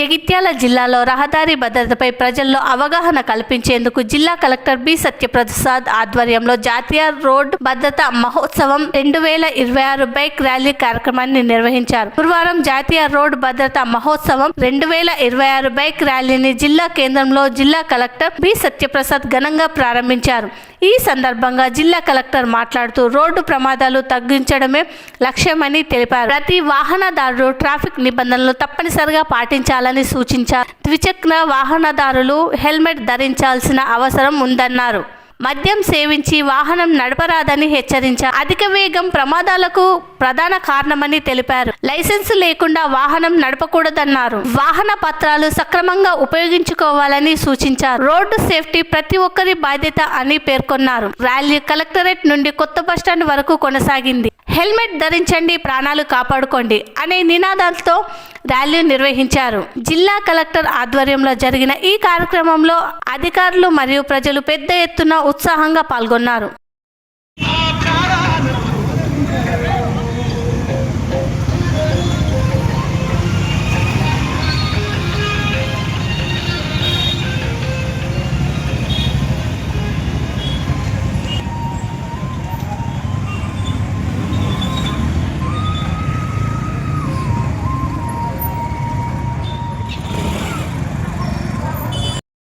జగిత్యాల జిల్లాలో రహదారి భద్రతపై ప్రజల్లో అవగాహన కల్పించేందుకు జిల్లా కలెక్టర్ బి సత్యప్రసాద్ ఆధ్వర్యంలో జాతీయ రోడ్ భద్రత మహోత్సవం రెండు వేల ఇరవై ఆరు బైక్ ర్యాలీ కార్యక్రమాన్ని నిర్వహించారు. గురువారం జాతీయ రోడ్ భద్రత మహోత్సవం రెండు వేల ఇరవై ఆరు బైక్ ర్యాలీని జిల్లా కేంద్రంలో జిల్లా కలెక్టర్ బి సత్యప్రసాద్ ఘనంగా ప్రారంభించారు. ఈ సందర్భంగా జిల్లా కలెక్టర్ మాట్లాడుతూ రోడ్డు ప్రమాదాలు తగ్గించడమే లక్ష్యమని తెలిపారు. ప్రతి వాహనదారుడు ట్రాఫిక్ నిబంధనలు తప్పనిసరిగా పాటించాలని సూచించారు. ద్విచక్ర వాహనదారులు హెల్మెట్ ధరించాల్సిన అవసరం ఉందన్నారు. మద్యం సేవించి వాహనం నడపరాదని హెచ్చరించారు అధిక వేగం ప్రమాదాలకు ప్రధాన కారణమని తెలిపారు. లైసెన్స్ లేకుండా వాహనం నడపకూడదన్నారు. వాహన పత్రాలు సక్రమంగా ఉపయోగించుకోవాలని సూచించారు. రోడ్డు సేఫ్టీ ప్రతి ఒక్కరి బాధ్యత అని పేర్కొన్నారు. ర్యాలీ కలెక్టరేట్ నుండి కొత్త బస్టాండ్ వరకు కొనసాగింది. హెల్మెట్ ధరించండి ప్రాణాలు కాపాడుకోండి అనే నినాదాలతో ర్యాలీ నిర్వహించారు. జిల్లా కలెక్టర్ ఆధ్వర్యంలో జరిగిన ఈ కార్యక్రమంలో అధికారులు మరియు ప్రజలు పెద్ద ఎత్తున ఉత్సాహంగా పాల్గొన్నారు.